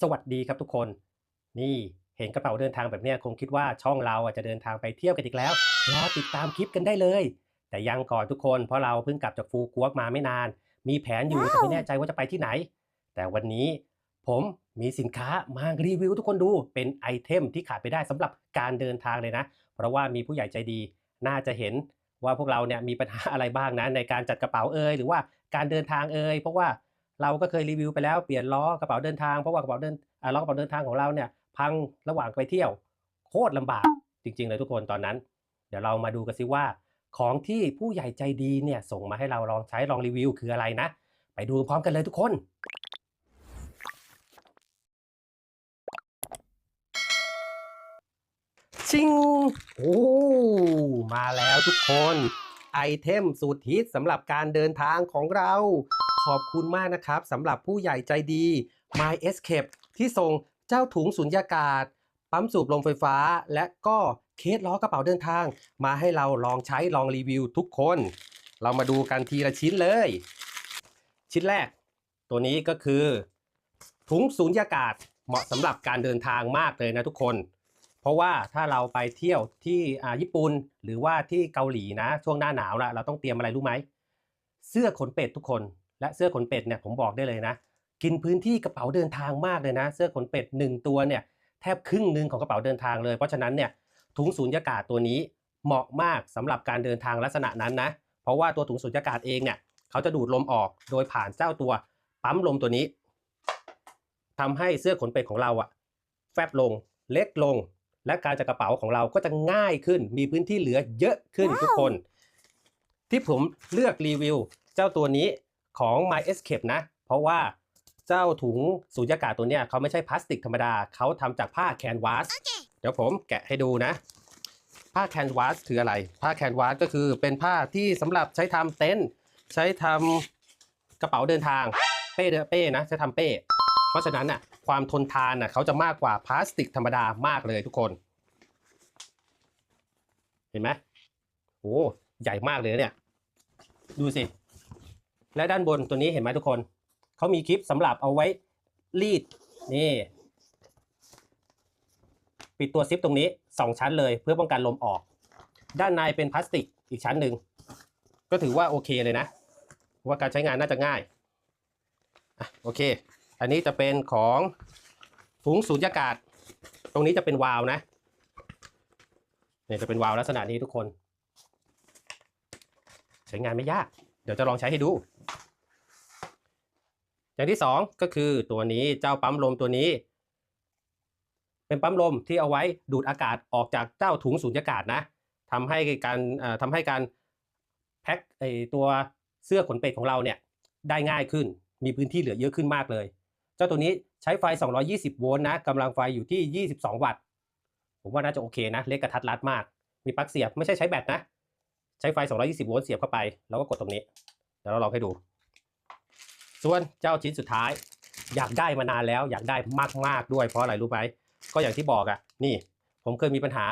สวัสดีครับทุกคน นี่เห็นกระเป๋าเดินทางแบบเนี้ยคงคิดว่าช่องเราอะจะเดินทางไปเที่ยวกันอีกแล้วรอติดตามคลิปกันได้เลย แต่ยังก่อนทุกคนเพราะเราเพิ่งกลับจากฟูกัวกมาไม่นาน มีแผนอยู่แต่ไม่แน่ใจว่าจะไปที่ไหน แต่วันนี้ผมมีสินค้ามารีวิวทุกคนดูเป็นไอเทมที่ขาดไปได้สำหรับการเดินทางเลยนะ เพราะว่ามีผู้ใหญ่ใจดีน่าจะเห็นว่าพวกเราเนี่ยมีปัญหาอะไรบ้างนะในการจัดกระเป๋าเอ่ยหรือว่าการเดินทางเอ่ยเพราะว่า เราก็เคยรีวิวไปแล้วเปลี่ยนล้อกระเป๋าเดินทางเพราะว่ากระเป๋าเดินล้อกระเป๋าเดินทางของเราเนี่ยพังระหว่างไปเที่ยว โคตรลำบากจริง ๆ เลยทุกคนตอนนั้น เดี๋ยวเรามาดูกันสิว่า ของที่ผู้ใหญ่ใจดีเนี่ยส่งมาให้เราลองใช้ลองรีวิวคืออะไรนะ ไปดูพร้อมกันเลยทุกคนชิงโอ้มาแล้วทุกคน ไอเทมสุดฮิตสำหรับการเดินทางของเรา ขอบคุณมากนะครับสำหรับผู้ใหญ่ใจดี My Escape ที่ส่งเจ้าถุงสุญญากาศ ปั๊มสูบลมไฟฟ้า และก็เคสล้อกระเป๋าเดินทาง มาให้เราลองใช้ลองรีวิวทุกคน เรามาดูกันทีละชิ้นเลย ชิ้นแรก ตัวนี้ก็คือ ถุงสูญญากาศเหมาะสำหรับการเดินทางมากเลยนะทุกคน เพราะว่าถ้าเราไปเที่ยวที่ญี่ปุ่นหรือว่าที่เกาหลีนะ ช่วงหน้าหนาวนะเราต้องเตรียมอะไรรู้ไหมเสื้อขนเป็ดทุกคน และเสื้อขนเป็ดเนี่ยผมบอกได้เลยนะ กินพื้นที่กระเป๋าเดินทางมากเลยนะ เสื้อขนเป็ดหนึ่งตัวเนี่ยแทบครึ่งหนึ่งของกระเป๋าเดินทางเลยเพราะฉะนั้นเนี่ยถุงสูญญากาศตัวนี้เหมาะมากสำหรับการเดินทางลักษณะนั้นนะ เพราะว่าตัวถุงสูญญากาศเองเนี่ยเขาจะดูดลมออกโดยผ่านเจ้าตัวปั๊มลมตัวนี้ทำให้เสื้อขนเป็ดของเราอะแฟบลงเล็กลง และการจัดกระเป๋าของเราก็จะง่ายขึ้น มีพื้นที่เหลือเยอะขึ้นว้าวทุกคน ที่ผมเลือกรีวิว เจ้าตัวนี้ ของ My Escape นะ เพราะว่าเจ้าถุงสูญญากาศตัวเนี้ยเขาไม่ใช่พลาสติกธรรมดาเขาทำจากผ้าแคนวาสเดี๋ยวผมแกะให้ดูนะ ผ้าแคนวาสคืออะไร ผ้าแคนวาสก็คือเป็นผ้าที่สำหรับใช้ทำเต็นท์ใช้ทำกระเป๋าเดินทาง เป้เดนเป้นะใช้ทำเป้ เพราะฉะนั้นน่ะความทนทานน่ะเขาจะมากกว่าพลาสติกธรรมดามากเลยทุกคน เห็นไหมโอ้ใหญ่มากเลยเนี่ย ดูสิ และด้านบนตัวนี้เห็นไหมทุกคน เขามีคลิปสำหรับเอาไว้รีดนี่ ปิดตัวซิปตรงนี้สองชั้นเลยเพื่อป้องกันลมออก ด้านในเป็นพลาสติกอีกชั้นหนึ่ง ก็ถือว่าโอเคเลยนะ ว่าการใช้งานน่าจะง่ายอะโอเค อันนี้จะเป็นของถุงสูญญากาศ ตรงนี้จะเป็นวาล์วนะเนี่ยจะเป็นวาล์วลักษณะนี้ทุกคน ใช้งานไม่ยาก เดี๋ยวจะลองใช้ให้ดู อย่างที่สองก็คือตัวนี้เจ้าปั๊มลมตัวนี้ เป็นปั๊มลมที่เอาไว้ดูดอากาศออกจากเจ้าถุงสูญญากาศนะทำให้การทำให้การแพ็คไอตัวเสื้อขนเป็ดของเราเนี่ยได้ง่ายขึ้น มีพื้นที่เหลือเยอะขึ้นมากเลย เจ้าตัวนี้ใช้ไฟ 220 โวลต์นะกำลังไฟอยู่ที่ 22 วัตต์ ผมว่าน่าจะโอเคนะ เล็กกระทัดรัดมาก มีปลั๊กเสียบ ไม่ใช่ใช้แบตนะ ใช้ไฟ 220 โวลต์เสียบเข้าไป แล้วก็กดตรงนี้ เดี๋ยวเราลองให้ดู ส่วนเจ้าชิ้นสุดท้าย อยากได้มานานแล้ว อยากได้มากๆด้วยเพราะอะไรรู้ไหมก็อย่างที่บอกอะ่ะ นี่ ผมเคยมีปัญหา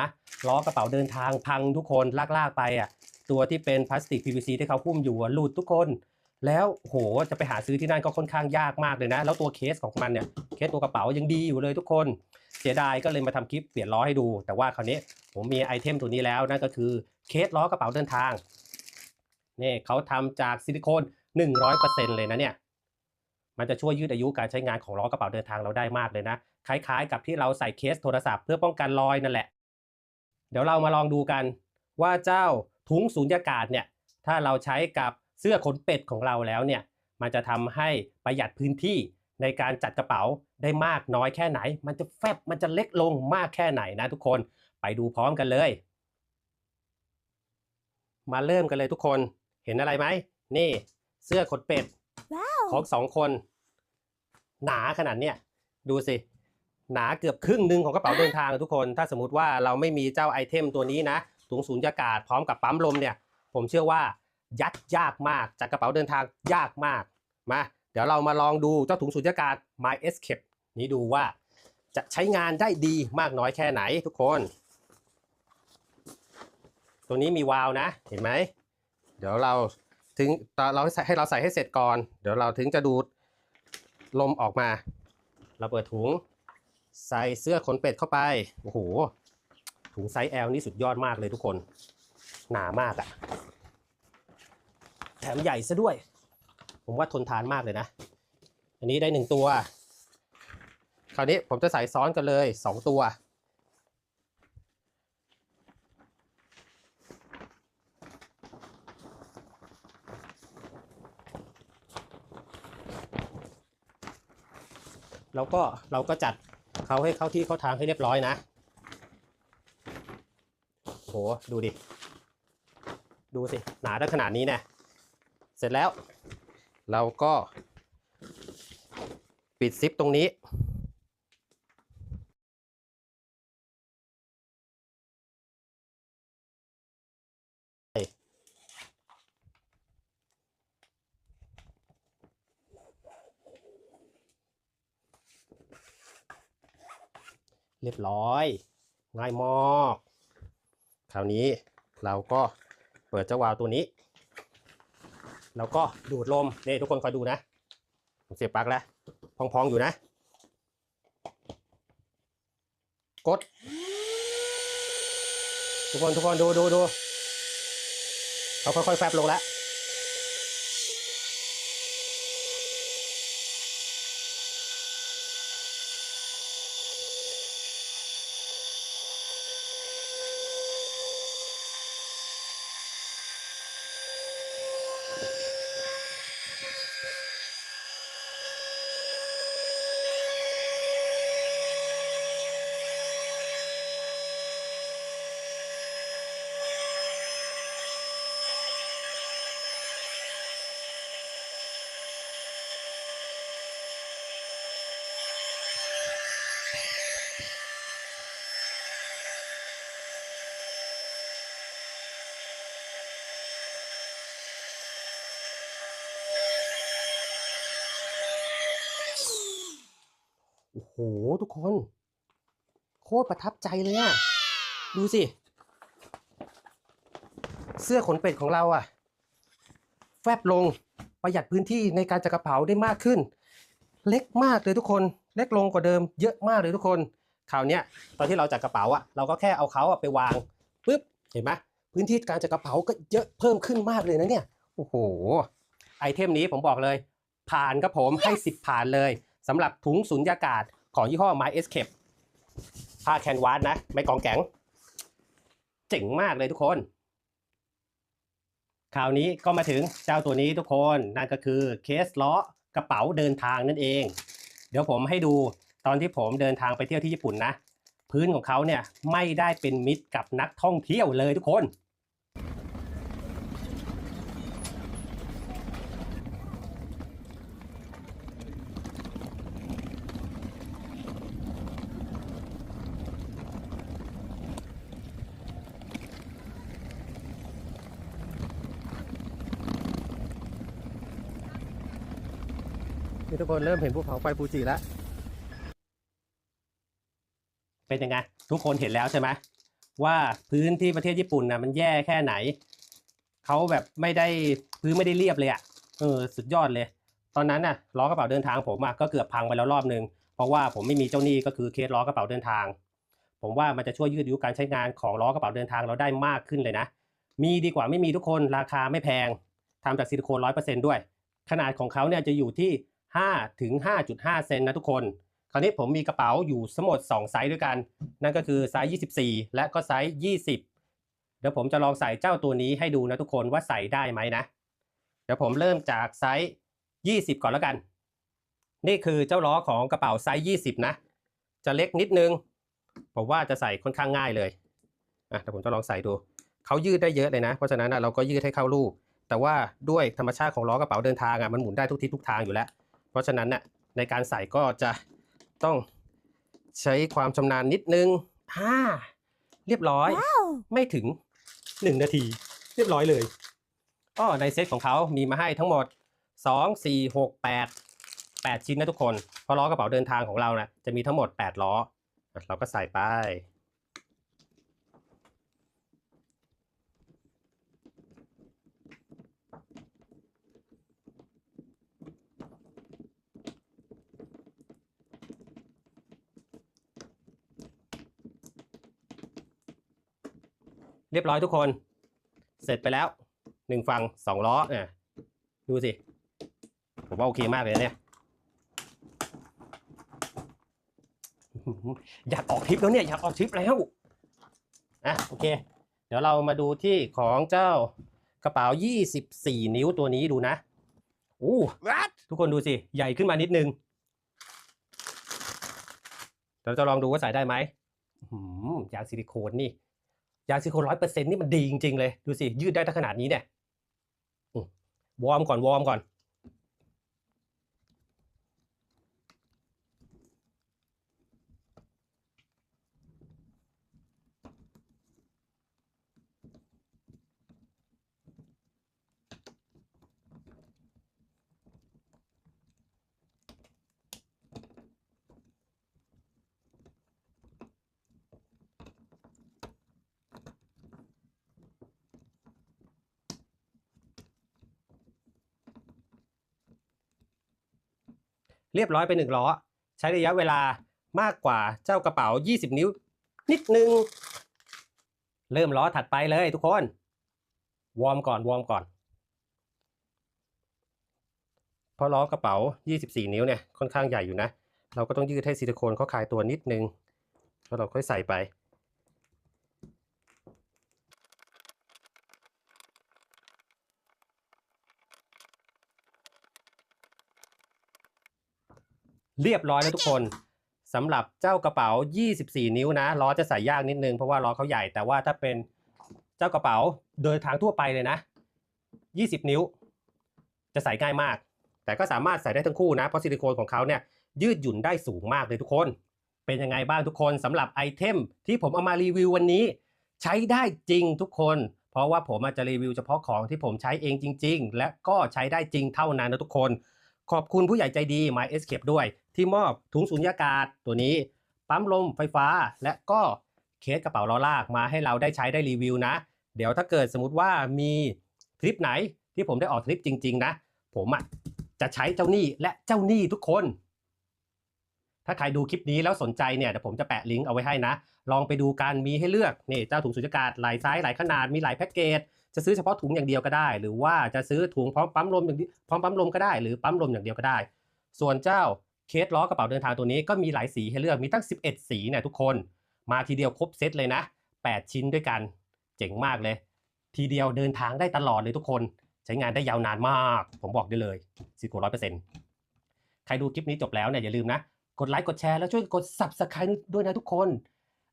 ล้อกระเป๋าเดินทางพังทุกคนลากๆไปอะ่ะ ตัวที่เป็นพลาสติก PVC ที่เขาหุ้มอยู่หลุดทุกคน แล้วโหจะไปหาซื้อที่นั่นก็ค่อนข้างยากมากเลยนะ แล้วตัวเคสของมันเนี่ยเคสตัวกระเป๋ายังดีอยู่เลยทุกคน เสียดายก็เลยมาทำคลิปเปลี่ยนล้อให้ดู แต่ว่าคราวนี้ผมมีไอเทมตัวนี้แล้วนั่นก็คือเคสล้อกระเป๋าเดินทางนี่เขาทำจากซิลิโคน100%เลยนะเนี่ย มันจะช่วยยืดอายุการใช้งานของล้อกระเป๋าเดินทางเราได้มากเลยนะ คล้ายๆ กับที่เราใส่เคสโทรศัพท์เพื่อป้องกันรอยนั่นแหละ เดี๋ยวเรามาลองดูกันว่าเจ้าถุงสูญญากาศเนี่ยถ้าเราใช้กับเสื้อขนเป็ดของเราแล้วเนี่ยมันจะทำให้ประหยัดพื้นที่ในการจัดกระเป๋าได้มากน้อยแค่ไหน มันจะแฟบมันจะเล็กลงมากแค่ไหนนะทุกคนไปดูพร้อมกันเลย มาเริ่มกันเลยทุกคนเห็นอะไรไหมนี่เสื้อขนเป็ด ของสองคน หนาขนาดเนี้ยดูสิ หนาเกือบครึ่งหนึ่งของกระเป๋าเดินทางทุกคน ถ้าสมมติว่าเราไม่มีเจ้าไอเทมตัวนี้นะถุงสูญญากาศพร้อมกับปั๊มลมเนี่ย ผมเชื่อว่ายัดยากมากจัดกระเป๋าเดินทางยากมากมาเดี๋ยวเรามาลองดูเจ้าถุงสูญญากาศ My Escape นี้ดูว่าจะใช้งานได้ดีมากน้อยแค่ไหนทุกคน ตัวนี้มีวาล์วนะ เห็นไหม เดี๋ยวเรา ถึงเราให้เราใส่ให้เสร็จก่อน เดี๋ยวเราถึงจะดูดลมออกมา เราเปิดถุง ใส่เสื้อขนเป็ดเข้าไปโอ้โหถุงไซส์ L นี่สุดยอดมากเลยทุกคน หนามากอะแถมใหญ่ซะด้วย ผมว่าทนทานมากเลยนะ อันนี้ได้หนึ่งตัว คราวนี้ผมจะใส่ซ้อนกันเลยสองตัว แล้วก็เราก็จัดเขาให้เข้าที่เข้าทางให้เรียบร้อยนะโหดูดิ ดูสิ หนาได้ขนาดนี้นะเสร็จแล้ว เราก็ ปิดซิปตรงนี้ เรียบร้อย ง่ายมากคราวนี้เราก็เปิดเจ้าวาล์วตัวนี้ แล้วก็ดูดลมนี่ทุกคนคอยดูนะผมเสียบปลั๊กแล้ว พองๆอยู่นะ กด ทุกคนทุกคนดูดูดูเขาค่อยๆแฟบลงแล้ว หทุกคน โคตรประทับใจเลยอะดูสิ เสื้อขนเป็ดของเราอะแฟบลงประหยัดพื้นที่ในการจัดกระเป๋าได้มากขึ้น เล็กมากเลยทุกคน เล็กลงกว่าเดิม เยอะมากเลยทุกคนคราวนี้ตอนที่เราจัดกระเป๋าอะเราก็แค่เอาเขาอะไปวางปุ๊บเห็นไหมพื้นที่การจัดกระเป๋าก็เยอะเพิ่มขึ้นมากเลยนะเนี่ยโอ้โหไอเทมนี้ผมบอกเลย ผ่านครับผมให้ 10 ผ่านเลยสำหรับถุงสุญญากาศ ของยี่ห้อ My Escape ผ้าแคนวาสนะ ไม่กองแกงเจ๋งมากเลยทุกคน คราวนี้ก็มาถึงเจ้าตัวนี้ทุกคนนั่นก็คือเคสล้อกระเป๋าเดินทางนั่นเอง เดี๋ยวผมให้ดูตอนที่ผมเดินทางไปเที่ยวที่ญี่ปุ่นนะ พื้นของเขาเนี่ยไม่ได้เป็นมิตรกับนักท่องเที่ยวเลยทุกคน นี่ทุกคนเริ่มเห็นภูเขาไฟฟูจิแล้ว เป็นยังไง ทุกคนเห็นแล้วใช่ไหมว่าพื้นที่ประเทศญี่ปุ่นนะมันแย่แค่ไหน เขาแบบไม่ได้พื้นไม่ได้เรียบเลยอะ่ะเออสุดยอดเลย ตอนนั้นน่ะล้อกระเป๋าเดินทางผมอะก็เกือบพังไปแล้วรอบนึง เพราะว่าผมไม่มีเจ้าหนี้ก็คือเคสล้อกระเป๋าเดินทาง ผมว่ามันจะช่วยยืดอายุการใช้งานของล้อกระเป๋าเดินทางเราได้มากขึ้นเลยนะ มีดีกว่าไม่มีทุกคนราคาไม่แพงทำจากซิลิโคนร้อยเปอร์เซ็นต์ด้วย ขนาดของเขาเนี่ยจะอยู่ที่ 5ถึง5.5 เซนนะทุกคน คราวนี้ผมมีกระเป๋าอยู่ทั้งหมด 2 ไซส์ด้วยกัน นั่นก็คือไซส์ 24 และก็ไซส์ 20 เดี๋ยวผมจะลองใส่เจ้าตัวนี้ให้ดูนะทุกคนว่าใส่ได้ไหมนะ เดี๋ยวผมเริ่มจากไซส์ 20 ก่อนแล้วกัน นี่คือเจ้าล้อของกระเป๋าไซส์ 20 นะ จะเล็กนิดนึง ผมว่าจะใส่ค่อนข้างง่ายเลยอะเดี๋ยวผมจะลองใส่ดู เขายืดได้เยอะเลยนะ เพราะฉะนั้นเราก็ยืดให้เข้ารูปแต่ว่าด้วยธรรมชาติของล้อกระเป๋าเดินทางอะมันหมุนได้ทุกทิศทุกทางอยู่แล้ว ราะฉะนั้นเนี่ยในการใส่ก็จะต้องใช้ความชำนาญนิดนึงฮ่าเรียบร้อย ไม่ถึง 1 นาที เรียบร้อยเลยก็ในเซตของเขามีมาให้ทั้งหมด 2 4 6 8 8 ชิ้นนะทุกคน เพราะล้อกระเป๋าเดินทางของเรานะจะมีทั้งหมด 8 ล้ออะเราก็ใส่ไป เรียบร้อยทุกคน เสร็จไปแล้วหนึ่งฝั่งสองล้อเนี่ยดูสิ ผมว่าโอเคมากเลยนะเนี่ย อยากออกทริปแล้วเนี่ย อยากออกทริปแล้วอะโอเค เดี๋ยวเรามาดูที่ของเจ้ากระเป๋า 24 นิ้วตัวนี้ดูนะอู้ What? ทุกคนดูสิ ใหญ่ขึ้นมานิดนึงเราจะลองดูว่าใส่ได้ไหมอื้อหือยางซิลิโคนนี่ ยางซิลิโคนร้อยเปอร์เซ็นต์นี่มันดีจริง ๆ เลย ดูสิ ยืดได้ถ้าขนาดนี้เนี่ยวอร์มก่อนวอร์มก่อน เรียบร้อยไปหนึ่งล้อ ใช้ระยะเวลามากกว่าเจ้ากระเป๋า 20 นิ้ว นิดนึง เริ่มล้อถัดไปเลยทุกคน วอร์มก่อนวอร์มก่อน เพราะล้อกระเป๋า 24 นิ้วเนี่ยค่อนข้างใหญ่อยู่นะ เราก็ต้องยืดให้ซิลิโคนเขาคลายตัวนิดนึง แล้วเราค่อยใส่ไป เรียบร้อยแล้วทุกคนสำหรับเจ้ากระเป๋า 24 นิ้วนะล้อจะใส่ยากนิดนึงเพราะว่าล้อเขาใหญ่แต่ว่าถ้าเป็นเจ้ากระเป๋าเดินทางทั่วไปเลยนะ 20 นิ้ว จะใส่ง่ายมาก แต่ก็สามารถใส่ได้ทั้งคู่นะเพราะซิลิโคนของเขาเนี่ยยืดหยุ่นได้สูงมากเลยทุกคน เป็นยังไงบ้างทุกคนสำหรับไอเทมที่ผมเอามารีวิววันนี้ ใช้ได้จริงทุกคน เพราะว่าผมอาจจะรีวิวเฉพาะของที่ผมใช้เองจริง ๆ และก็ใช้ได้จริงเท่านั้นนะทุกคน ขอบคุณผู้ใหญ่ใจดี My Escape ด้วย ที่มอบถุงสุญญากาศตัวนี้ ปั๊มลมไฟฟ้าและก็เคสกระเป๋าล้อลากมาให้เราได้ใช้ได้รีวิวนะ เดี๋ยวถ้าเกิดสมมติว่ามีทริปไหนที่ผมได้ออกทริปจริง ๆ นะ ผมอะจะใช้เจ้าหนี้และเจ้าหนี้ทุกคน ถ้าใครดูคลิปนี้แล้วสนใจเนี่ยเดี๋ยวผมจะแปะลิงก์เอาไว้ให้นะ ลองไปดูกันมีให้เลือกนี่เจ้าถุงสุญญากาศหลายไซส์หลายขนาดมีหลายแพ็กเกจจะซื้อเฉพาะถุงอย่างเดียวก็ได้ หรือว่าจะซื้อถุงพร้อมปั๊มลมอย่างพร้อมปั๊มลมก็ได้ หรือปั๊มลมอย่างเดียวก็ได้ ส่วนเจ้า เคสล้อกระเป๋าเดินทางตัวนี้ก็มีหลายสีให้เลือกมีตั้ง 11 สีเนี่ยทุกคน มาทีเดียวครบเซตเลยนะ 8 ชิ้นด้วยกัน เจ๋งมากเลย ทีเดียวเดินทางได้ตลอดเลยทุกคน ใช้งานได้ยาวนานมาก ผมบอกได้เลยสิบกว่าร้อยเปอร์เซ็นต์ใครดูคลิปนี้จบแล้วเนี่ยอย่าลืมนะ กดไลค์กดแชร์แล้วช่วยกด subscribe ด้วยนะทุกคน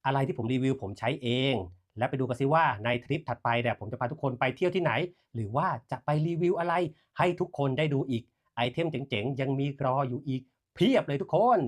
อะไรที่ผมรีวิวผมใช้เอง และไปดูกันซิว่าในทริปถัดไปเนี่ยผมจะพาทุกคนไปเที่ยวที่ไหน หรือว่าจะไปรีวิวอะไร ให้ทุกคนได้ดูอีกไอเทมเจ๋งๆยังมีรออยู่อีก เพียบเลยทุกคน